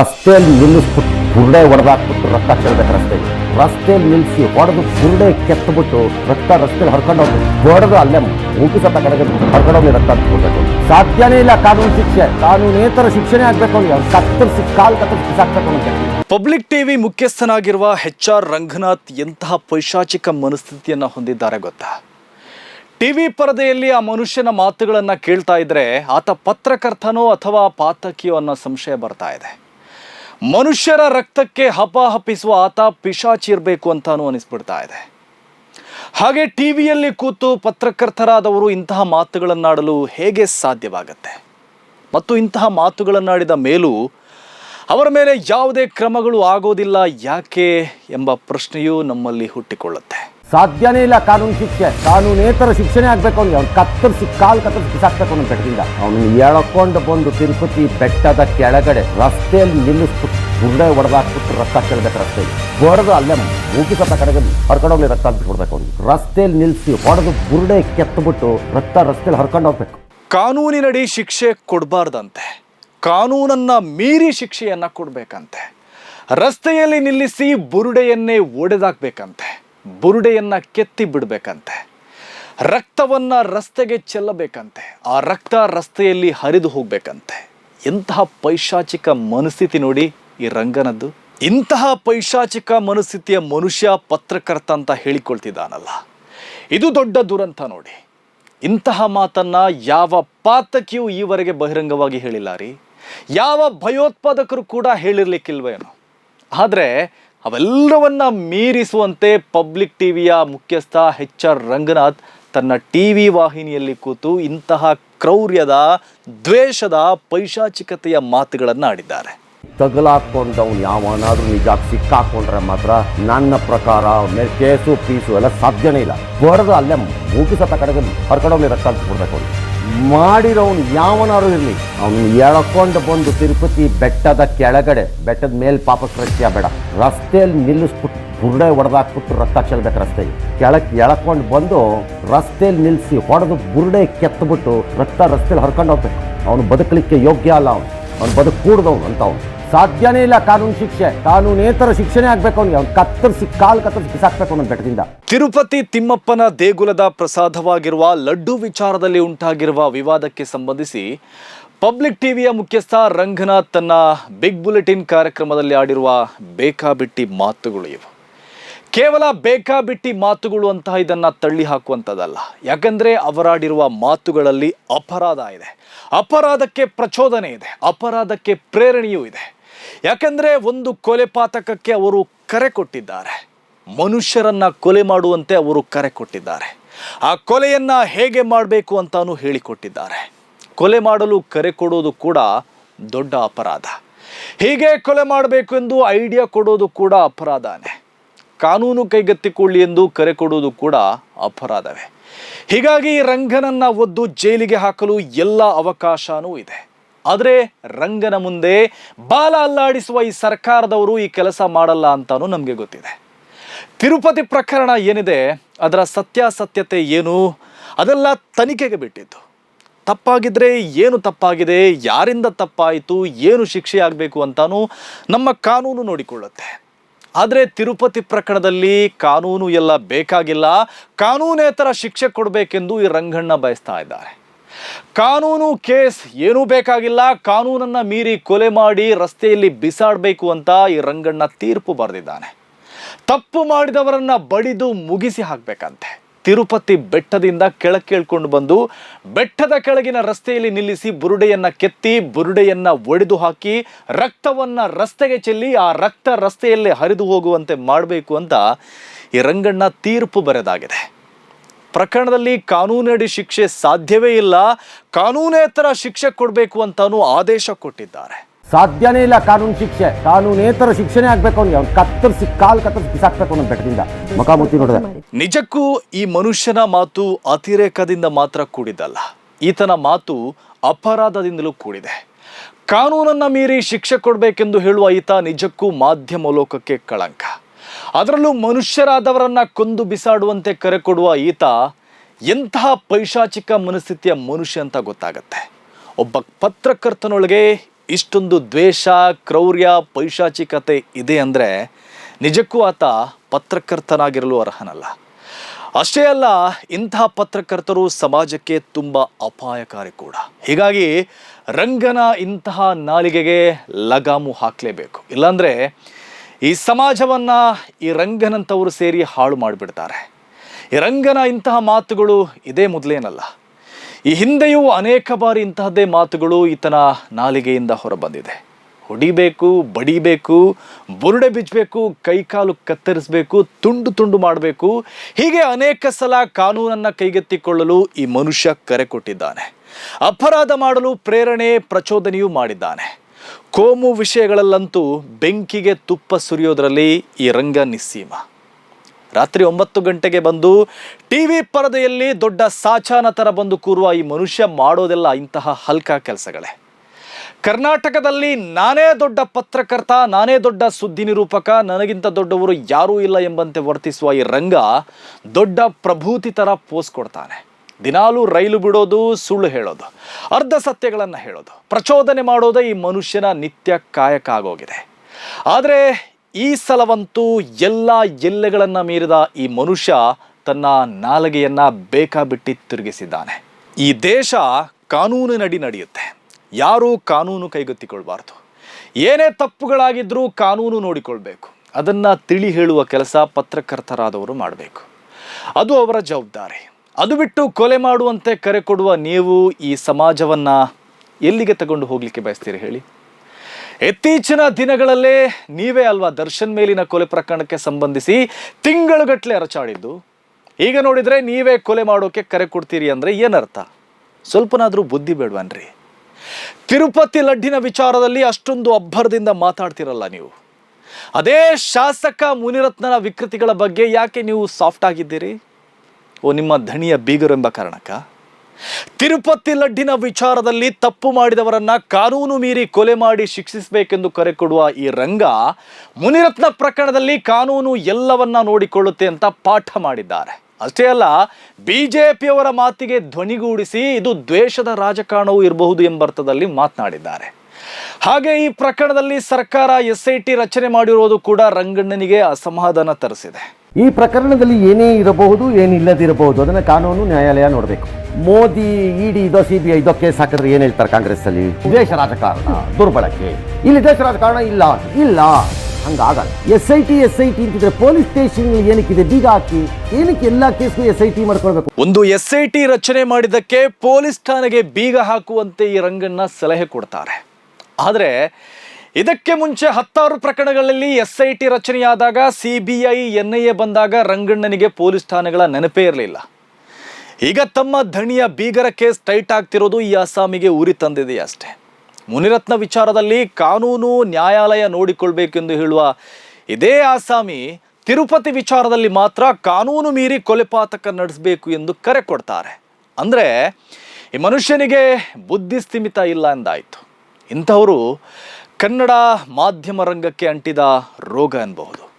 ರಸ್ತೆಯಲ್ಲಿ ನಿಲ್ಲಿಸ್ಬಿಟ್ಟು ಗುರುಡೆ ಹೊಡೆದಾಕ್ಬಿಟ್ಟು ರಕ್ತ ಚೆಲ್ಬೇಕು ರಸ್ತೆಗೆ ರಸ್ತೆಯಲ್ಲಿ ನಿಲ್ಲಿಸಿ ಹೊಡೆದು ಗುರುಡೆ ಕೆತ್ತಬಿಟ್ಟು ರಕ್ತ ರಸ್ತೆಯಲ್ಲಿ ಹರ್ಕೊಂಡು ಹೋಗಿ ಹೊಡೆದು ಅಲ್ಲೇ ಮುಗಿಸತ್ತ ಕಡೆಗೆ ಹರ್ಕೊಂಡು ಹೋಗಿ ರಕ್ತ ಹಾಕ್ಬಿಟ್ಟು ಸಾಧ್ಯನೇ ಇಲ್ಲ ಕಾನೂನು ಶಿಕ್ಷೆ. ಕಾನೂನೇತರ ಶಿಕ್ಷಣೆ ಆಗ್ಬೇಕು ಅವ್ನಿಗೆ. ಅವ್ನು ಕತ್ತರಿಸಿ ಕಾಲು ಕತ್ತರಿಸಿ ಸಾಕ್ಬೇಕು ಪಬ್ಲಿಕ್ ಟಿವಿ ಮುಖ್ಯಸ್ಥನಾಗಿರುವ ಹೆಚ್ ಆರ್ ರಂಗನಾಥ್ ಎಂತಹ ಪೈಶಾಚಿಕ ಮನಸ್ಥಿತಿಯನ್ನ ಹೊಂದಿದ್ದಾರೆ ಗೊತ್ತಾ? ಟಿವಿ ಪರದೆಯಲ್ಲಿ ಆ ಮನುಷ್ಯನ ಮಾತುಗಳನ್ನು ಕೇಳ್ತಾ ಇದ್ರೆ ಆತ ಪತ್ರಕರ್ತನೋ ಅಥವಾ ಪಾತಕಿಯೋ ಅನ್ನೋ ಸಂಶಯ ಬರ್ತಾ ಇದೆ. ಮನುಷ್ಯರ ರಕ್ತಕ್ಕೆ ಹಪ ಹಪ್ಪಿಸುವ ಆತ ಪಿಶಾಚಿರಬೇಕು ಅಂತಾನೂ ಅನಿಸ್ಬಿಡ್ತಾ ಇದೆ. ಹಾಗೆ ಟಿವಿಯಲ್ಲಿ ಕೂತು ಪತ್ರಕರ್ತರಾದವರು ಇಂತಹ ಮಾತುಗಳನ್ನಾಡಲು ಹೇಗೆ ಸಾಧ್ಯವಾಗತ್ತೆ? ಮತ್ತು ಇಂತಹ ಮಾತುಗಳನ್ನಾಡಿದ ಮೇಲೂ ಅವರ ಮೇಲೆ ಯಾವುದೇ ಕ್ರಮಗಳು ಆಗೋದಿಲ್ಲ ಯಾಕೆ ಎಂಬ ಪ್ರಶ್ನೆಯೂ ನಮ್ಮಲ್ಲಿ ಹುಟ್ಟಿಕೊಳ್ಳುತ್ತೆ. ಸಾಧ್ಯನೇ ಇಲ್ಲ ಕಾನೂನು ಶಿಕ್ಷೆ. ಕಾನೂನೇತರ ಶಿಕ್ಷಣೆ ಆಗ್ಬೇಕು ಅವ್ನಿಗೆ. ಅವ್ನು ಕತ್ತರಿಸಿ, ಕಾಲು ಕತ್ತರಿಸಿ ಬಿಸಾಕ್ಬೇಕು ಅನ್ನೋ ಬೆಟ್ಟದಿಂದ. ಅವನು ಎಳ್ಕೊಂಡು ಬಂದು ತಿರುಪತಿ ಬೆಟ್ಟದ ಕೆಳಗಡೆ ರಸ್ತೆಯಲ್ಲಿ ನಿಲ್ಲಿಸ್ಬಿಟ್ಟು ಗುಂಡೆ ಹೊಡೆದಾಕ್ಬಿಟ್ಟು ರಕ್ತ ಕೇಳಬೇಕು ರಸ್ತೆಯಲ್ಲಿ ಹೊಡೆದು ಅಲ್ಲೇ ಮುಗಿಸತ್ತ ಕಡೆಗಲ್ಲಿ ಹರ್ಕೊಂಡೋಗ್ಲಿ ರಕ್ತ ಬಿಟ್ಬಿಡ್ಬೇಕು ಅವ್ನಿಗೆ. ರಸ್ತೆಯಲ್ಲಿ ನಿಲ್ಲಿಸಿ ಹೊಡೆದು ಬುರುಡೆ ಕೆತ್ತಬಿಟ್ಟು ರಕ್ತ ರಸ್ತೆಯಲ್ಲಿ ಹರ್ಕೊಂಡು ಹೋಗ್ಬೇಕು. ಕಾನೂನಿನಡಿ ಶಿಕ್ಷೆ ಕೊಡಬಾರ್ದಂತೆ. ಕಾನೂನನ್ನ ಮೀರಿ ಶಿಕ್ಷೆಯನ್ನ ಕೊಡಬೇಕಂತೆ. ರಸ್ತೆಯಲ್ಲಿ ನಿಲ್ಲಿಸಿ ಬುರುಡೆಯನ್ನೇ ಒಡೆದಾಕ್ಬೇಕಂತೆ. ಬುರುಡೆಯನ್ನ ಕೆತ್ತಿ ಬಿಡಬೇಕಂತೆ. ರಕ್ತವನ್ನ ರಸ್ತೆಗೆ ಚೆಲ್ಲಬೇಕಂತೆ. ಆ ರಕ್ತ ರಸ್ತೆಯಲ್ಲಿ ಹರಿದು ಹೋಗಬೇಕಂತೆ. ಎಂತಹ ಪೈಶಾಚಿಕ ಮನಸ್ಥಿತಿ ನೋಡಿ ಈ ರಂಗನದ್ದು. ಇಂತಹ ಪೈಶಾಚಿಕ ಮನಸ್ಥಿತಿಯ ಮನುಷ್ಯ ಪತ್ರಕರ್ತ ಅಂತ ಹೇಳಿಕೊಳ್ತಿದ್ದಾನಲ್ಲ. ಇದು ದೊಡ್ಡ ದುರಂತ ನೋಡಿ. ಇಂತಹ ಮಾತನ್ನ ಯಾವ ಪಾತಕಿಯೂ ಈವರೆಗೆ ಬಹಿರಂಗವಾಗಿ ಹೇಳಿಲ್ಲ ರೀ. ಯಾವ ಭಯೋತ್ಪಾದಕರು ಕೂಡ ಹೇಳಿರ್ಲಿಕ್ಕಿಲ್ವೇನೋ. ಆದರೆ ಅವೆಲ್ಲವನ್ನ ಮೀರಿಸುವಂತೆ ಪಬ್ಲಿಕ್ ಟಿವಿಯ ಮುಖ್ಯಸ್ಥ ಎಚ್ ಆರ್ ರಂಗನಾಥ್ ತನ್ನ ಟಿವಿ ವಾಹಿನಿಯಲ್ಲಿ ಕೂತು ಇಂತಹ ಕ್ರೌರ್ಯದ, ದ್ವೇಷದ, ಪೈಶಾಚಿಕತೆಯ ಮಾತುಗಳನ್ನು ಆಡಿದ್ದಾರೆ ತಗಲಾಕೊಂಡವ್ನು ಯಾವನಾದ್ರೂ ನಿಜ ಸಿಕ್ಕಾಕೊಂಡ್ರೆ ಮಾತ್ರ ನನ್ನ ಪ್ರಕಾರ ಕೇಸು, ಪೀಸು ಎಲ್ಲ ಸಾಧ್ಯನೇ ಇಲ್ಲ. ಹೊಡೆದು ಅಲ್ಲೇ ಮುಗಿಸತ್ತ ಕಡೆಗೆ ಹರ್ಕೊಂಡೋಗ್ಲಿ ರಕ್ತ ಬಿಡ್ಬೇಕು ಅವ್ನು. ಮಾಡಿರೋನು ಯಾವನಾರು ಇರಲಿ. ಅವನು ಎಳ್ಕೊಂಡು ಬಂದು ತಿರುಪತಿ ಬೆಟ್ಟದ ಕೆಳಗಡೆ, ಬೆಟ್ಟದ ಮೇಲೆ ಪಾಪ ರಸ್ತೆಯ ಬೇಡ. ರಸ್ತೆಯಲ್ಲಿ ನಿಲ್ಲಿಸ್ಬಿಟ್ಟು ಬುರ್ಡೆ ಹೊಡೆದಾಕ್ಬಿಟ್ಟು ರಕ್ತ ಚೆಲ್ಬೇಕು ರಸ್ತೆಗೆ ಕೆಳಕ್ಕೆ ಎಳ್ಕೊಂಡು ಬಂದು ರಸ್ತೆಯಲ್ಲಿ ನಿಲ್ಲಿಸಿ ಹೊಡೆದು ಬುರ್ಡೆ ಕೆತ್ತಬಿಟ್ಟು ರಕ್ತ ರಸ್ತೆಯಲ್ಲಿ ಹರ್ಕೊಂಡು ಹೋಗ್ಬೇಕು. ಅವನು ಬದುಕಲಿಕ್ಕೆ ಯೋಗ್ಯ ಅಲ್ಲ ಅವನು. ಅವ್ನು ಬದುಕು ಕೂಡ್ದವನು ಅಂತ ಅವನು. ಸಾಧ್ಯನೇ ಇಲ್ಲ ಕಾನೂನು ಶಿಕ್ಷೆ. ಕಾನೂನೇತರ ಶಿಕ್ಷಣೆ ಆಗ್ಬೇಕು ಅವ್ನಿಗೆ. ಅವ್ನು ಕತ್ತರಿಸಿ, ಕಾಲು ಕತ್ತರಿಸಿ ಬಿಸಾಕ್ಬೇಕು ಅನ್ನೋ ಬೆಟ್ಟದಿಂದ. ತಿರುಪತಿ ತಿಮ್ಮಪ್ಪನ ದೇಗುಲದ ಪ್ರಸಾದವಾಗಿರುವ ಲಡ್ಡು ವಿಚಾರದಲ್ಲಿ ಉಂಟಾಗಿರುವ ವಿವಾದಕ್ಕೆ ಸಂಬಂಧಿಸಿ ಪಬ್ಲಿಕ್ ಟಿವಿಯ ಮುಖ್ಯಸ್ಥ ರಂಗನಾಥ್ ತನ್ನ ಬಿಗ್ ಬುಲೆಟಿನ್ ಕಾರ್ಯಕ್ರಮದಲ್ಲಿ ಆಡಿರುವ ಬೇಕಾಬಿಟ್ಟಿ ಮಾತುಗಳು ಇವು. ಕೇವಲ ಬೇಕಾಬಿಟ್ಟಿ ಮಾತುಗಳು ಅಂತ ಇದನ್ನು ತಳ್ಳಿ ಹಾಕುವಂಥದ್ದಲ್ಲ. ಯಾಕಂದರೆ ಅವರಾಡಿರುವ ಮಾತುಗಳಲ್ಲಿ ಅಪರಾಧ ಇದೆ. ಅಪರಾಧಕ್ಕೆ ಪ್ರಚೋದನೆ ಇದೆ. ಅಪರಾಧಕ್ಕೆ ಪ್ರೇರಣೆಯೂ ಇದೆ. ಯಾಕಂದ್ರೆ ಒಂದು ಕೊಲೆ ಪಾತಕಕ್ಕೆ ಅವರು ಕರೆ ಕೊಟ್ಟಿದ್ದಾರೆ. ಮನುಷ್ಯರನ್ನ ಕೊಲೆ ಮಾಡುವಂತೆ ಅವರು ಕರೆ ಕೊಟ್ಟಿದ್ದಾರೆ. ಆ ಕೊಲೆಯನ್ನು ಹೇಗೆ ಮಾಡಬೇಕು ಅಂತಾನು ಹೇಳಿಕೊಟ್ಟಿದ್ದಾರೆ. ಕೊಲೆ ಮಾಡಲು ಕರೆ ಕೊಡೋದು ಕೂಡ ದೊಡ್ಡ ಅಪರಾಧ. ಹೀಗೆ ಕೊಲೆ ಮಾಡಬೇಕು ಎಂದು ಐಡಿಯಾ ಕೊಡೋದು ಕೂಡ ಅಪರಾಧನೇ. ಕಾನೂನು ಕೈಗೆತ್ತಿಕೊಳ್ಳಿ ಎಂದು ಕರೆ ಕೊಡುವುದು ಕೂಡ ಅಪರಾಧವೇ. ಹೀಗಾಗಿ ರಂಗನನ್ನ ಒದ್ದು ಜೈಲಿಗೆ ಹಾಕಲು ಎಲ್ಲ ಅವಕಾಶನೂ ಇದೆ. ಆದರೆ ರಂಗನ ಮುಂದೆ ಬಾಲ ಅಲ್ಲಾಡಿಸುವ ಈ ಸರ್ಕಾರದವರು ಈ ಕೆಲಸ ಮಾಡಲ್ಲ ಅಂತಾನೂ ನಮಗೆ ಗೊತ್ತಿದೆ. ತಿರುಪತಿ ಪ್ರಕರಣ ಏನಿದೆ, ಅದರ ಸತ್ಯಾಸತ್ಯತೆ ಏನು, ಅದೆಲ್ಲ ತನಿಖೆಗೆ ಬಿಟ್ಟಿದ್ದು. ತಪ್ಪಾಗಿದ್ರೆ ಏನು ತಪ್ಪಾಗಿದೆ, ಯಾರಿಂದ ತಪ್ಪಾಯಿತು, ಏನು ಶಿಕ್ಷೆ ಆಗಬೇಕು ಅಂತಾನೂ ನಮ್ಮ ಕಾನೂನು ನೋಡಿಕೊಳ್ಳುತ್ತೆ. ಆದರೆ ತಿರುಪತಿ ಪ್ರಕರಣದಲ್ಲಿ ಕಾನೂನು ಎಲ್ಲ ಬೇಕಾಗಿಲ್ಲ, ಕಾನೂನೇತರ ಶಿಕ್ಷೆ ಕೊಡಬೇಕೆಂದು ಈ ರಂಗಣ್ಣ ಬಯಸ್ತಾ ಇದ್ದಾರೆ. ಕಾನೂನು ಕೇಸ್ ಏನೂ ಬೇಕಾಗಿಲ್ಲ, ಕಾನೂನನ್ನ ಮೀರಿ ಕೊಲೆ ಮಾಡಿ ರಸ್ತೆಯಲ್ಲಿ ಬಿಸಾಡಬೇಕು ಅಂತ ಈ ರಂಗಣ್ಣ ತೀರ್ಪು ಬರೆದಿದ್ದಾನೆ. ತಪ್ಪು ಮಾಡಿದವರನ್ನ ಬಡಿದು ಮುಗಿಸಿ ಹಾಕ್ಬೇಕಂತೆ. ತಿರುಪತಿ ಬೆಟ್ಟದಿಂದ ಕೆಳಕ್ಕೆ ಇಳ್ಕೊಂಡು ಬಂದು ಬೆಟ್ಟದ ಕೆಳಗಿನ ರಸ್ತೆಯಲ್ಲಿ ನಿಲ್ಲಿಸಿ ಬುರುಡೆಯನ್ನ ಕೆತ್ತಿ ಬುರುಡೆಯನ್ನ ಒಡೆದು ಹಾಕಿ ರಕ್ತವನ್ನ ರಸ್ತೆಗೆ ಚೆಲ್ಲಿ ಆ ರಕ್ತ ರಸ್ತೆಯಲ್ಲೇ ಹರಿದು ಹೋಗುವಂತೆ ಮಾಡಬೇಕು ಅಂತ ಈ ರಂಗಣ್ಣ ತೀರ್ಪು ಬರೆದಾಗಿದೆ. ಪ್ರಕರಣದಲ್ಲಿ ಕಾನೂನಡಿ ಶಿಕ್ಷೆ ಸಾಧ್ಯವೇ ಇಲ್ಲ. ಕಾನೂನೇತರ ಶಿಕ್ಷೆ ಕೊಡಬೇಕು ಅಂತಾನು ಆದೇಶ ಕೊಟ್ಟಿದ್ದಾರೆ. ಸಾಧ್ಯನೇ ಇಲ್ಲ ಕಾನೂನು ಶಿಕ್ಷೆ. ಕಾನೂನೇತರ ಶಿಕ್ಷಣೆ ಆಗ್ಬೇಕು ಅವ್ನಿಗೆ. ಅವ್ನು ಕತ್ತರಿಸಿ ಕಾಲು ಕತ್ತರಿಸಿ ಬಿಸಾಕ್ಬೇಕು ಅನ್ನೋ ಬೆಟ್ಟದಿಂದ ಮುಖಾಮುಖಿ ನೋಡಿದೆ ನಿಜಕ್ಕೂ ಈ ಮನುಷ್ಯನ ಮಾತು ಅತಿರೇಕದಿಂದ ಮಾತ್ರ ಕೂಡಿದ್ದಲ್ಲ. ಈತನ ಮಾತು ಅಪರಾಧದಿಂದಲೂ ಕೂಡಿದೆ. ಕಾನೂನನ್ನ ಮೀರಿ ಶಿಕ್ಷೆ ಕೊಡಬೇಕೆಂದು ಹೇಳುವ ಈತ ನಿಜಕ್ಕೂ ಮಾಧ್ಯಮ ಲೋಕಕ್ಕೆ ಕಳಂಕ. ಅದರಲ್ಲೂ ಮನುಷ್ಯರಾದವರನ್ನ ಕೊಂದು ಬಿಸಾಡುವಂತೆ ಕರೆ ಕೊಡುವ ಈತ ಎಂತಹ ಪೈಶಾಚಿಕ ಮನಸ್ಥಿತಿಯ ಮನುಷ್ಯ ಅಂತ ಗೊತ್ತಾಗತ್ತೆ. ಒಬ್ಬ ಪತ್ರಕರ್ತನೊಳಗೆ ಇಷ್ಟೊಂದು ದ್ವೇಷ, ಕ್ರೌರ್ಯ, ಪೈಶಾಚಿಕತೆ ಇದೆ ಅಂದರೆ ನಿಜಕ್ಕೂ ಆತ ಪತ್ರಕರ್ತನಾಗಿರಲು ಅರ್ಹನಲ್ಲ. ಅಷ್ಟೇ ಅಲ್ಲ, ಇಂತಹ ಪತ್ರಕರ್ತರು ಸಮಾಜಕ್ಕೆ ತುಂಬ ಅಪಾಯಕಾರಿ ಕೂಡ. ಹೀಗಾಗಿ ರಂಗನ ಇಂತಹ ನಾಲಿಗೆಗೆ ಲಗಾಮು ಹಾಕಲೇಬೇಕು. ಇಲ್ಲಾಂದರೆ ಈ ಸಮಾಜವನ್ನು ಈ ರಂಗನಂಥವರು ಸೇರಿ ಹಾಳು ಮಾಡಿಬಿಡ್ತಾರೆ. ಈ ರಂಗನ ಇಂತಹ ಮಾತುಗಳು ಇದೇ ಮೊದಲೇನಲ್ಲ. ಈ ಹಿಂದೆಯೂ ಅನೇಕ ಬಾರಿ ಇಂತಹದ್ದೇ ಮಾತುಗಳು ಈತನ ನಾಲಿಗೆಯಿಂದ ಹೊರಬಂದಿದೆ. ಹೊಡಿಬೇಕು, ಬಡಿಬೇಕು, ಬುರುಡೆ ಬಿಚ್ಚಬೇಕು ಕೈಕಾಲು ಕತ್ತರಿಸಬೇಕು, ತುಂಡು ತುಂಡು ಮಾಡಬೇಕು. ಹೀಗೆ ಅನೇಕ ಸಲ ಕಾನೂನನ್ನು ಕೈಗೆತ್ತಿಕೊಳ್ಳಲು ಈ ಮನುಷ್ಯ ಕರೆ ಕೊಟ್ಟಿದ್ದಾನೆ. ಅಪರಾಧ ಮಾಡಲು ಪ್ರೇರಣೆ, ಪ್ರಚೋದನೆಯೂ ಮಾಡಿದ್ದಾನೆ. ಕೋಮು ವಿಷಯಗಳಲ್ಲಂತೂ ಬೆಂಕಿಗೆ ತುಪ್ಪ ಸುರಿಯೋದರಲ್ಲಿ ಈ ರಂಗ ನಿಸ್ಸೀಮ. ರಾತ್ರಿ ಒಂಬತ್ತು ಗಂಟೆಗೆ ಬಂದು ಟಿ ವಿ ಪರದೆಯಲ್ಲಿ ದೊಡ್ಡ ಸಾಚಾನ ಥರ ಬಂದು ಕೂರುವ ಈ ಮನುಷ್ಯ ಮಾಡೋದೆಲ್ಲ ಇಂತಹ ಹಲ್ಕ ಕೆಲಸಗಳೇ. ಕರ್ನಾಟಕದಲ್ಲಿ ನಾನೇ ದೊಡ್ಡ ಪತ್ರಕರ್ತ, ನಾನೇ ದೊಡ್ಡ ಸುದ್ದಿ ನಿರೂಪಕ, ನನಗಿಂತ ದೊಡ್ಡವರು ಯಾರೂ ಇಲ್ಲ ಎಂಬಂತೆ ವರ್ತಿಸುವ ಈ ರಂಗ ದೊಡ್ಡ ಪ್ರಭೂತಿ ಥರ ಪೋಸ್ ಕೊಡ್ತಾನೆ. ದಿನಾಲೂ ರೈಲು ಬಿಡೋದು, ಸುಳ್ಳು ಹೇಳೋದು, ಅರ್ಧ ಸತ್ಯಗಳನ್ನು ಹೇಳೋದು, ಪ್ರಚೋದನೆ ಮಾಡೋದೇ ಈ ಮನುಷ್ಯನ ನಿತ್ಯ ಕಾಯಕ ಆಗೋಗಿದೆ ಆದರೆ ಈ ಸಲವಂತೂ ಎಲ್ಲ ಎಲ್ಲೆಗಳನ್ನು ಮೀರಿದ ಈ ಮನುಷ್ಯ ತನ್ನ ನಾಲಗೆಯನ್ನ ಬೇಕಾಬಿಟ್ಟಿ ತಿರುಗಿಸಿದ್ದಾನೆ. ಈ ದೇಶ ಕಾನೂನಿನಡಿ ನಡೆಯುತ್ತೆ. ಯಾರೂ ಕಾನೂನು ಕೈಗೆತ್ತಿಕೊಳ್ಬಾರ್ದು. ಏನೇ ತಪ್ಪುಗಳಾಗಿದ್ದರೂ ಕಾನೂನು ನೋಡಿಕೊಳ್ಬೇಕು. ಅದನ್ನು ತಿಳಿ ಹೇಳುವ ಕೆಲಸ ಪತ್ರಕರ್ತರಾದವರು ಮಾಡಬೇಕು. ಅದು ಅವರ ಜವಾಬ್ದಾರಿ. ಅದು ಬಿಟ್ಟು ಕೊಲೆ ಮಾಡುವಂತೆ ಕರೆ ಕೊಡುವ ನೀವು ಈ ಸಮಾಜವನ್ನು ಎಲ್ಲಿಗೆ ತಗೊಂಡು ಹೋಗಲಿಕ್ಕೆ ಬಯಸ್ತೀರಿ ಹೇಳಿ? ಇತ್ತೀಚಿನ ದಿನಗಳಲ್ಲೇ ನೀವೇ ಅಲ್ವಾ ದರ್ಶನ್ ಮೇಲಿನ ಕೊಲೆ ಪ್ರಕರಣಕ್ಕೆ ಸಂಬಂಧಿಸಿ ತಿಂಗಳುಗಟ್ಟಲೆ ಅರಚಾಡಿದ್ದು. ಈಗ ನೋಡಿದರೆ ನೀವೇ ಕೊಲೆ ಮಾಡೋಕೆ ಕರೆ ಕೊಡ್ತೀರಿ ಅಂದರೆ ಏನರ್ಥ? ಸ್ವಲ್ಪನಾದರೂ ಬುದ್ಧಿ ಬೇಡವನ್ರಿ. ತಿರುಪತಿ ಲಡ್ಡಿನ ವಿಚಾರದಲ್ಲಿ ಅಷ್ಟೊಂದು ಅಬ್ಬರದಿಂದ ಮಾತಾಡ್ತಿರಲ್ಲ ನೀವು. ಅದೇ ಶಾಸಕ ಮುನಿರತ್ನನ ವಿಕೃತಿಗಳ ಬಗ್ಗೆ ಯಾಕೆ ನೀವು ಸಾಫ್ಟ್ ಆಗಿದ್ದೀರಿ? ಓ, ನಿಮ್ಮ ಧಣಿಯ ಬೀಗರೆಂಬ ಕಾರಣಕ್ಕ? ತಿರುಪತಿ ಲಡ್ಡಿನ ವಿಚಾರದಲ್ಲಿ ತಪ್ಪು ಮಾಡಿದವರನ್ನ ಕಾನೂನು ಮೀರಿ ಕೊಲೆ ಮಾಡಿ ಶಿಕ್ಷಿಸಬೇಕೆಂದು ಕರೆ ಕೊಡುವ ಈ ರಂಗ ಮುನಿರತ್ನ ಪ್ರಕರಣದಲ್ಲಿ ಕಾನೂನು ಎಲ್ಲವನ್ನ ನೋಡಿಕೊಳ್ಳುತ್ತೆ ಅಂತ ಪಾಠ ಮಾಡಿದ್ದಾರೆ. ಅಷ್ಟೇ ಅಲ್ಲ, ಬಿಜೆಪಿಯವರ ಮಾತಿಗೆ ಧ್ವನಿಗೂಡಿಸಿ ಇದು ದ್ವೇಷದ ರಾಜಕಾರಣವೂ ಇರಬಹುದು ಎಂಬರ್ಥದಲ್ಲಿ ಮಾತನಾಡಿದ್ದಾರೆ. ಹಾಗೆ ಈ ಪ್ರಕರಣದಲ್ಲಿ ಸರ್ಕಾರ ಎಸ್ ಐ ಟಿ ರಚನೆ ಮಾಡಿರುವುದು ಕೂಡ ರಂಗಣ್ಣನಿಗೆ ಅಸಮಾಧಾನ ತರಿಸಿದೆ. ಈ ಪ್ರಕರಣದಲ್ಲಿ ಏನೇ ಇರಬಹುದು, ಏನಿಲ್ಲದಿರಬಹುದು. ಅದನ್ನ ಕಾನೂನು ನ್ಯಾಯಾಲಯ ನೋಡಬೇಕು. ಮೋದಿ, ಇಡಿ ಇದೋ ಸಿ ಬಿ ಐ ಇದೋ ಕೇಸ್ ಹಾಕಿದ್ರೆ ಏನು ಹೇಳ್ತಾರೆ ಕಾಂಗ್ರೆಸ್ ಅಲ್ಲಿ ದೇಶ ರಾಜಕಾರಣ, ದುರ್ಬಳಕೆ. ಇಲ್ಲಿ ದೇಶ ರಾಜಕಾರಣ ಇಲ್ಲ. ಇಲ್ಲ. ಹಂಗಾಗಲ್ಲ. S I T S I T ಅಂತಿದ್ರೆ ಪೊಲೀಸ್ ಸ್ಟೇಷನ್ ಏನಕ್ಕಿದೆ? ಬೀಗ ಹಾಕಿ. ಏನಕ್ಕೆ ಎಲ್ಲಾ ಕೇಸ್ ಎಸ್ ಐ ಟಿ ಮಾಡ್ಕೊಳ್ಬೇಕು? ಒಂದು ಎಸ್ ಐ ಟಿ ರಚನೆ ಮಾಡಿದ್ದಕ್ಕೆ ಪೊಲೀಸ್ ಠಾಣೆಗೆ ಬೀಗ ಹಾಕುವಂತೆ ಈ ರಂಗಣ್ಣ ಸಲಹೆ ಕೊಡ್ತಾರೆ. ಆದರೆ ಇದಕ್ಕೆ ಮುಂಚೆ ಹತ್ತಾರು ಪ್ರಕರಣಗಳಲ್ಲಿ S I T ರಚನೆಯಾದಾಗ C B I N I A ಬಂದಾಗ ರಂಗಣ್ಣನಿಗೆ ಪೊಲೀಸ್ ಠಾಣೆಗಳ ನೆನಪೇ ಇರಲಿಲ್ಲ. ಈಗ ತಮ್ಮ ಧಣಿಯ ಬೀಗರ ಕೇಸ್ ಟೈಟ್ ಆಗ್ತಿರೋದು ಈ ಅಸ್ಸಾಮಿಗೆ ಉರಿ ತಂದಿದೆ ಅಷ್ಟೇ. ಮುನಿರತ್ನ ವಿಚಾರದಲ್ಲಿ ಕಾನೂನು ನ್ಯಾಯಾಲಯ ನೋಡಿಕೊಳ್ಬೇಕೆಂದು ಹೇಳುವ ಇದೇ ಆಸಾಮಿ ತಿರುಪತಿ ವಿಚಾರದಲ್ಲಿ ಮಾತ್ರ ಕಾನೂನು ಮೀರಿ ಕೊಲೆಪಾತಕ ನಡೆಸಬೇಕು ಎಂದು ಕರೆ ಕೊಡ್ತಾರೆ. ಅಂದರೆ ಈ ಮನುಷ್ಯನಿಗೆ ಬುದ್ಧಿ ಸ್ಥಿಮಿತ ಇಲ್ಲ ಎಂದಾಯಿತು. ಇಂಥವರು ಕನ್ನಡ ಮಾಧ್ಯಮ ರಂಗಕ್ಕೆ ಅಂಟಿದ ರೋಗ ಅನ್ಬಹುದು